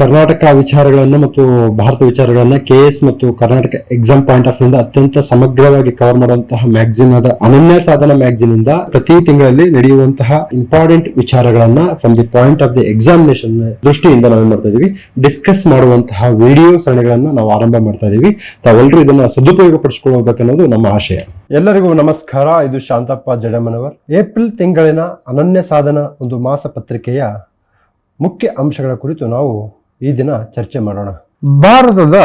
ಕರ್ನಾಟಕ ವಿಚಾರಗಳನ್ನು ಮತ್ತು ಭಾರತ ವಿಚಾರಗಳನ್ನು ಕೆ ಎಸ್ ಮತ್ತು ಕರ್ನಾಟಕ ಎಕ್ಸಾಮ್ ಪಾಯಿಂಟ್ ಆಫ್ನಿಂದ ಅತ್ಯಂತ ಸಮಗ್ರವಾಗಿ ಕವರ್ ಮಾಡುವಂತಹ ಮ್ಯಾಗಝಿನ್ ಆದ ಅನನ್ಯ ಸಾಧನ ಮ್ಯಾಗಝಿನ್ ಇಂದ ಪ್ರತಿ ತಿಂಗಳಲ್ಲಿ ನಡೆಯುವಂತಹ ಇಂಪಾರ್ಟೆಂಟ್ ವಿಚಾರಗಳನ್ನ from the point of the examination ದೃಷ್ಟಿಯಿಂದ ನಾವು ಮಾಡ್ತಾ ಇದೀವಿ ಡಿಸ್ಕಸ್ ಮಾಡುವಂತಹ ವಿಡಿಯೋ ಸರಣಿಗಳನ್ನ ನಾವು ಆರಂಭ ಮಾಡ್ತಾ ಇದೀವಿ. ತಾವೆಲ್ಲರೂ ಇದನ್ನ ಸದುಪಯೋಗ ಪಡಿಸ್ಕೊಳ್ಬೇಕನ್ನೋದು ನಮ್ಮ ಆಶಯ. ಎಲ್ಲರಿಗೂ ನಮಸ್ಕಾರ, ಇದು ಶಾಂತಪ್ಪ ಜಡಮನವರ್ ಏಪ್ರಿಲ್ ತಿಂಗಳಿನ ಅನನ್ಯ ಸಾಧನ ಒಂದು ಮಾಸ ಪತ್ರಿಕೆಯ ಮುಖ್ಯ ಅಂಶಗಳ ಕುರಿತು ನಾವು ಈ ದಿನ ಚರ್ಚೆ ಮಾಡೋಣ. ಭಾರತದ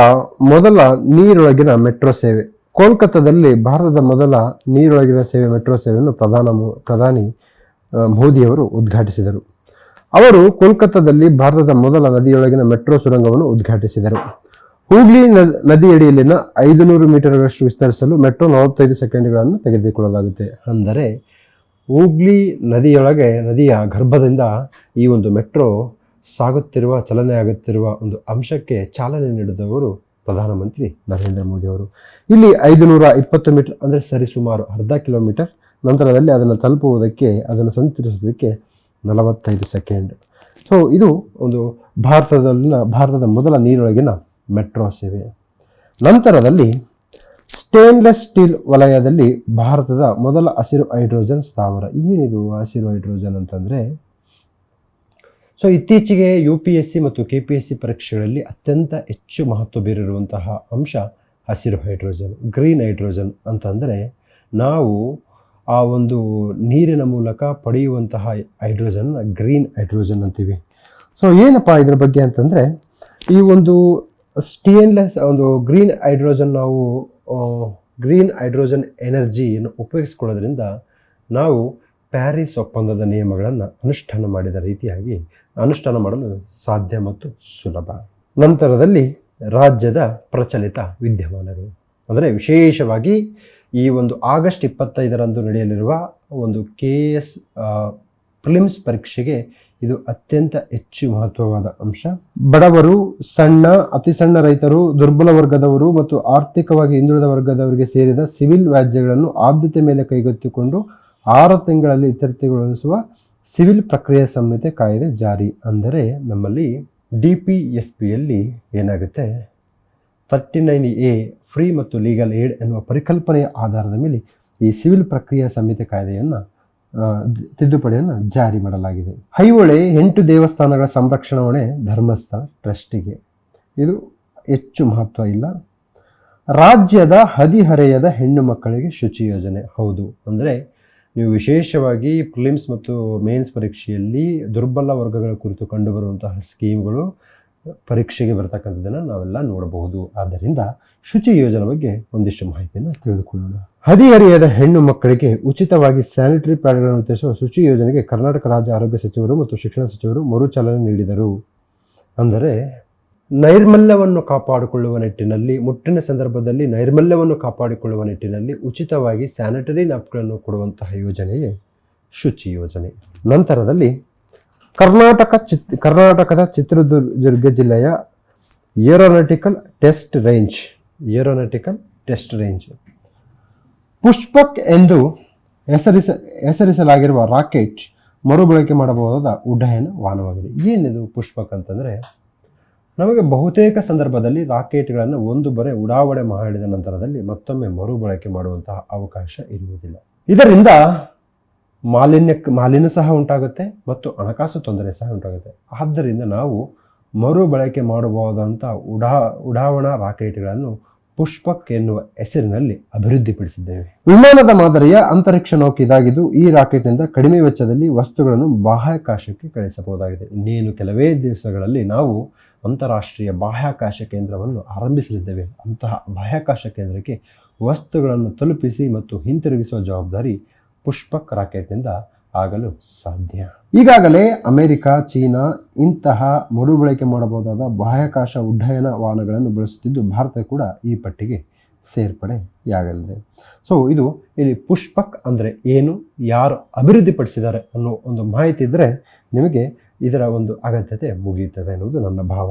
ಮೊದಲ ನೀರೊಳಗಿನ ಮೆಟ್ರೋ ಸೇವೆ. ಕೋಲ್ಕತ್ತಾದಲ್ಲಿ ಭಾರತದ ಮೊದಲ ನೀರೊಳಗಿನ ಸೇವೆ ಮೆಟ್ರೋ ಸೇವೆಯನ್ನು ಪ್ರಧಾನ ಪ್ರಧಾನಿ ಮೋದಿಯವರು ಉದ್ಘಾಟಿಸಿದರು. ಅವರು ಕೋಲ್ಕತ್ತಾದಲ್ಲಿ ಭಾರತದ ಮೊದಲ ನದಿಯೊಳಗಿನ ಮೆಟ್ರೋ ಸುರಂಗವನ್ನು ಉದ್ಘಾಟಿಸಿದರು. ಹೂಗ್ಲಿ ನದಿಯಡಿಯಲ್ಲಿನ ಐದು ನೂರು ಮೀಟರ್ಗಳಷ್ಟು ವಿಸ್ತರಿಸಲು ಮೆಟ್ರೋ ನಲವತ್ತೈದು ಸೆಕೆಂಡ್ಗಳನ್ನು ತೆಗೆದುಕೊಳ್ಳಲಾಗುತ್ತೆ. ಅಂದರೆ ಹೂಗ್ಲಿ ನದಿಯೊಳಗೆ, ನದಿಯ ಗರ್ಭದಿಂದ ಈ ಒಂದು ಮೆಟ್ರೋ ಸಾಗುತ್ತಿರುವ, ಚಲನೆ ಆಗುತ್ತಿರುವ ಒಂದು ಅಂಶಕ್ಕೆ ಚಾಲನೆ ನೀಡಿದವರು ಪ್ರಧಾನಮಂತ್ರಿ ನರೇಂದ್ರ ಮೋದಿ ಅವರು. ಇಲ್ಲಿ ಐದು ನೂರ ಇಪ್ಪತ್ತು ಮೀಟರ್, ಅಂದರೆ ಸರಿಸುಮಾರು ಅರ್ಧ ಕಿಲೋಮೀಟರ್ ನಂತರದಲ್ಲಿ ಅದನ್ನು ತಲುಪುವುದಕ್ಕೆ, ಅದನ್ನು ಸಂಚರಿಸುವುದಕ್ಕೆ ನಲವತ್ತೈದು ಸೆಕೆಂಡ್. ಸೊ ಇದು ಒಂದು ಭಾರತದಲ್ಲಿನ, ಭಾರತದ ಮೊದಲ ನೀರೊಳಗಿನ ಮೆಟ್ರೋ ಸೇವೆ. ನಂತರದಲ್ಲಿ ಸ್ಟೇನ್ಲೆಸ್ ಸ್ಟೀಲ್ ವಲಯದಲ್ಲಿ ಭಾರತದ ಮೊದಲ ಹಸಿರು ಹೈಡ್ರೋಜನ್ ಸ್ಥಾವರ. ಏನಿದು ಹಸಿರು ಹೈಡ್ರೋಜನ್ ಅಂತಂದರೆ ಸೊ ಇತ್ತೀಚೆಗೆ ಯು ಪಿ ಎಸ್ ಸಿ ಮತ್ತು ಕೆ ಪಿ ಎಸ್ ಸಿ ಪರೀಕ್ಷೆಗಳಲ್ಲಿ ಅತ್ಯಂತ ಹೆಚ್ಚು ಮಹತ್ವ ಬೀರಿರುವಂತಹ ಅಂಶ ಹಸಿರು ಹೈಡ್ರೋಜನ್, ಗ್ರೀನ್ ಹೈಡ್ರೋಜನ್ ಅಂತಂದರೆ ನಾವು ಆ ಒಂದು ನೀರಿನ ಮೂಲಕ ಪಡೆಯುವಂತಹ ಹೈಡ್ರೋಜನ್, ಗ್ರೀನ್ ಹೈಡ್ರೋಜನ್ ಅಂತೀವಿ. ಸೊ ಏನಪ್ಪ ಇದ್ರ ಬಗ್ಗೆ ಅಂತಂದರೆ ಈ ಒಂದು ಸ್ಟೇನ್ಲೆಸ್ ಒಂದು ಗ್ರೀನ್ ಹೈಡ್ರೋಜನ್ ನಾವು ಗ್ರೀನ್ ಹೈಡ್ರೋಜನ್ ಎನರ್ಜಿಯನ್ನು ಉಪಯೋಗಿಸ್ಕೊಳ್ಳೋದ್ರಿಂದ ನಾವು ಪ್ಯಾರಿಸ್ ಒಪ್ಪಂದದ ನಿಯಮಗಳನ್ನು ಅನುಷ್ಠಾನ ಮಾಡಿದ ರೀತಿಯಾಗಿ ಅನುಷ್ಠಾನ ಮಾಡಲು ಸಾಧ್ಯ ಮತ್ತು ಸುಲಭ. ನಂತರದಲ್ಲಿ ರಾಜ್ಯದ ಪ್ರಚಲಿತ ವಿದ್ಯಮಾನಗಳು ಅಂದರೆ ವಿಶೇಷವಾಗಿ ಈ ಒಂದು ಆಗಸ್ಟ್ ಇಪ್ಪತ್ತೈದರಂದು ನಡೆಯಲಿರುವ ಒಂದು ಕೆ ಎಸ್ ಪ್ರಿಲಿಮ್ಸ್ ಪರೀಕ್ಷೆಗೆ ಇದು ಅತ್ಯಂತ ಹೆಚ್ಚು ಮಹತ್ವವಾದ ಅಂಶ. ಬಡವರು, ಸಣ್ಣ, ಅತಿ ಸಣ್ಣ ರೈತರು, ದುರ್ಬಲ ವರ್ಗದವರು ಮತ್ತು ಆರ್ಥಿಕವಾಗಿ ಹಿಂದುಳಿದ ವರ್ಗದವರಿಗೆ ಸೇರಿದ ಸಿವಿಲ್ ವ್ಯಾಜ್ಯಗಳನ್ನು ಆದ್ಯತೆ ಮೇಲೆ ಕೈಗೆತ್ತಿಕೊಂಡು ಆರು ತಿಂಗಳಲ್ಲಿ ಇತ್ಯರ್ಥಗೊಳಿಸುವ ಸಿವಿಲ್ ಪ್ರಕ್ರಿಯೆ ಸಂಹಿತೆ ಕಾಯ್ದೆ ಜಾರಿ ಅಂದರೆ ನಮ್ಮಲ್ಲಿ ಡಿ ಪಿ ಎಸ್ ಪಿಯಲ್ಲಿ ಏನಾಗುತ್ತೆ? ತರ್ಟಿ ನೈನ್ ಎ, ಫ್ರೀ ಮತ್ತು ಲೀಗಲ್ ಏಡ್ ಎನ್ನುವ ಪರಿಕಲ್ಪನೆಯ ಆಧಾರದ ಮೇಲೆ ಈ ಸಿವಿಲ್ ಪ್ರಕ್ರಿಯೆ ಸಂಹಿತೆ ಕಾಯ್ದೆಯನ್ನು ತಿದ್ದುಪಡಿಯನ್ನು ಜಾರಿ ಮಾಡಲಾಗಿದೆ. ಐಹೊಳೆ ಎಂಟು ದೇವಸ್ಥಾನಗಳ ಸಂರಕ್ಷಣಾ ಹೊಣೆ ಧರ್ಮಸ್ಥಳ ಟ್ರಸ್ಟಿಗೆ. ಇದು ಹೆಚ್ಚು ಮಹತ್ವ ಇಲ್ಲ. ರಾಜ್ಯದ ಹದಿಹರೆಯದ ಹೆಣ್ಣು ಮಕ್ಕಳಿಗೆ ಶುಚಿ ಯೋಜನೆ. ಹೌದು. ಅಂದರೆ ನೀವು ವಿಶೇಷವಾಗಿ ಪ್ರಿಲಿಮ್ಸ್ ಮತ್ತು ಮೇನ್ಸ್ ಪರೀಕ್ಷೆಯಲ್ಲಿ ದುರ್ಬಲ ವರ್ಗಗಳ ಕುರಿತು ಕಂಡುಬರುವಂತಹ ಸ್ಕೀಮ್ಗಳು ಪರೀಕ್ಷೆಗೆ ಬರತಕ್ಕಂಥದ್ದನ್ನು ನಾವೆಲ್ಲ ನೋಡಬಹುದು. ಆದ್ದರಿಂದ ಶುಚಿ ಯೋಜನೆ ಬಗ್ಗೆ ಒಂದಿಷ್ಟು ಮಾಹಿತಿಯನ್ನು ತಿಳಿದುಕೊಳ್ಳೋಣ. ಹದಿಹರಿಯದ ಹೆಣ್ಣು ಮಕ್ಕಳಿಗೆ ಉಚಿತವಾಗಿ ಸ್ಯಾನಿಟರಿ ಪ್ಯಾಡ್ಗಳನ್ನು ವಿತರಿಸುವ ಶುಚಿ ಯೋಜನೆಗೆ ಕರ್ನಾಟಕ ರಾಜ್ಯ ಆರೋಗ್ಯ ಸಚಿವರು ಮತ್ತು ಶಿಕ್ಷಣ ಸಚಿವರು ಮರುಚಾಲನೆ ನೀಡಿದರು. ಅಂದರೆ ನೈರ್ಮಲ್ಯವನ್ನು ಕಾಪಾಡಿಕೊಳ್ಳುವ ನಿಟ್ಟಿನಲ್ಲಿ, ಮುಟ್ಟಿನ ಸಂದರ್ಭದಲ್ಲಿ ನೈರ್ಮಲ್ಯವನ್ನು ಕಾಪಾಡಿಕೊಳ್ಳುವ ನಿಟ್ಟಿನಲ್ಲಿ ಉಚಿತವಾಗಿ ಸ್ಯಾನಿಟರಿ ನ್ಯಾಪ್ಗಳನ್ನು ಕೊಡುವಂತಹ ಯೋಜನೆಯೇ ಶುಚಿ ಯೋಜನೆ. ನಂತರದಲ್ಲಿ ಕರ್ನಾಟಕ ಚಿತ್, ಕರ್ನಾಟಕದ ಚಿತ್ರದುರ್ಗ ಜಿಲ್ಲೆಯ aeronautical test range, aeronautical test range. Pushpak ಎಂದು ಹೆಸರಿಸ, ಹೆಸರಿಸಲಾಗಿರುವ ರಾಕೆಟ್ ಮರುಬಳಕೆ ಮಾಡಬಹುದಾದ ಉಡ್ಡಯನ ವಾಹನವಾಗಿದೆ. ಏನಿದು ಪುಷ್ಪಕ್ ಅಂತಂದರೆ ನಮಗೆ ಬಹುತೇಕ ಸಂದರ್ಭದಲ್ಲಿ ರಾಕೆಟ್ಗಳನ್ನು ಒಂದು ಬರೆ ಉಡಾವಣೆ ಮಾಡಿದ ನಂತರದಲ್ಲಿ ಮತ್ತೊಮ್ಮೆ ಮರುಬಳಕೆ ಮಾಡುವಂತಹ ಅವಕಾಶ ಇರುವುದಿಲ್ಲ. ಇದರಿಂದ ಮಾಲಿನ್ಯಕ್ಕೆ ಮಾಲಿನ್ಯ ಸಹ ಉಂಟಾಗುತ್ತೆ ಮತ್ತು ಹಣಕಾಸು ತೊಂದರೆ ಸಹ ಉಂಟಾಗುತ್ತೆ. ಆದ್ದರಿಂದ ನಾವು ಮರುಬಳಕೆ ಮಾಡಬಹುದಂಥ ಉಡಾ, ಉಡಾವಣಾ ರಾಕೆಟ್ಗಳನ್ನು ಪುಷ್ಪಕ್ ಎನ್ನುವ ಹೆಸರಿನಲ್ಲಿ ಅಭಿವೃದ್ಧಿಪಡಿಸಿದ್ದೇವೆ. ವಿಮಾನದ ಮಾದರಿಯ ಅಂತರಿಕ್ಷ ನೌಕೆ ಇದಾಗಿದ್ದು, ಈ ರಾಕೆಟ್ನಿಂದ ಕಡಿಮೆ ವೆಚ್ಚದಲ್ಲಿ ವಸ್ತುಗಳನ್ನು ಬಾಹ್ಯಾಕಾಶಕ್ಕೆ ಕಳಿಸಬಹುದಾಗಿದೆ. ಇನ್ನೇನು ಕೆಲವೇ ದಿವಸಗಳಲ್ಲಿ ನಾವು ಅಂತಾರಾಷ್ಟ್ರೀಯ ಬಾಹ್ಯಾಕಾಶ ಕೇಂದ್ರವನ್ನು ಆರಂಭಿಸಲಿದ್ದೇವೆ. ಅಂತಹ ಬಾಹ್ಯಾಕಾಶ ಕೇಂದ್ರಕ್ಕೆ ವಸ್ತುಗಳನ್ನು ತಲುಪಿಸಿ ಮತ್ತು ಹಿಂತಿರುಗಿಸುವ ಜವಾಬ್ದಾರಿ ಪುಷ್ಪಕ್ ರಾಕೆಟ್ನಿಂದ ಆಗಲು ಸಾಧ್ಯ. ಈಗಾಗಲೇ ಅಮೆರಿಕ, ಚೀನಾ ಇಂತಹ ಮರುಬಳಕೆ ಮಾಡಬಹುದಾದ ಬಾಹ್ಯಾಕಾಶ ಉಡ್ಡಯನ ವಾಹನಗಳನ್ನು ಬಳಸುತ್ತಿದ್ದು ಭಾರತ ಕೂಡ ಈ ಪಟ್ಟಿಗೆ ಸೇರ್ಪಡೆಯಾಗಲಿದೆ. ಸೊ ಇದು ಇಲ್ಲಿ ಪುಷ್ಪಕ್ ಅಂದರೆ ಏನು, ಯಾರು ಅಭಿವೃದ್ಧಿಪಡಿಸಿದ್ದಾರೆ ಅನ್ನೋ ಒಂದು ಮಾಹಿತಿ ಇದ್ದರೆ ನಿಮಗೆ ಇದರ ಒಂದು ಅಗತ್ಯತೆ ಮುಗಿಯುತ್ತದೆ ಎನ್ನುವುದು ನನ್ನ ಭಾವ.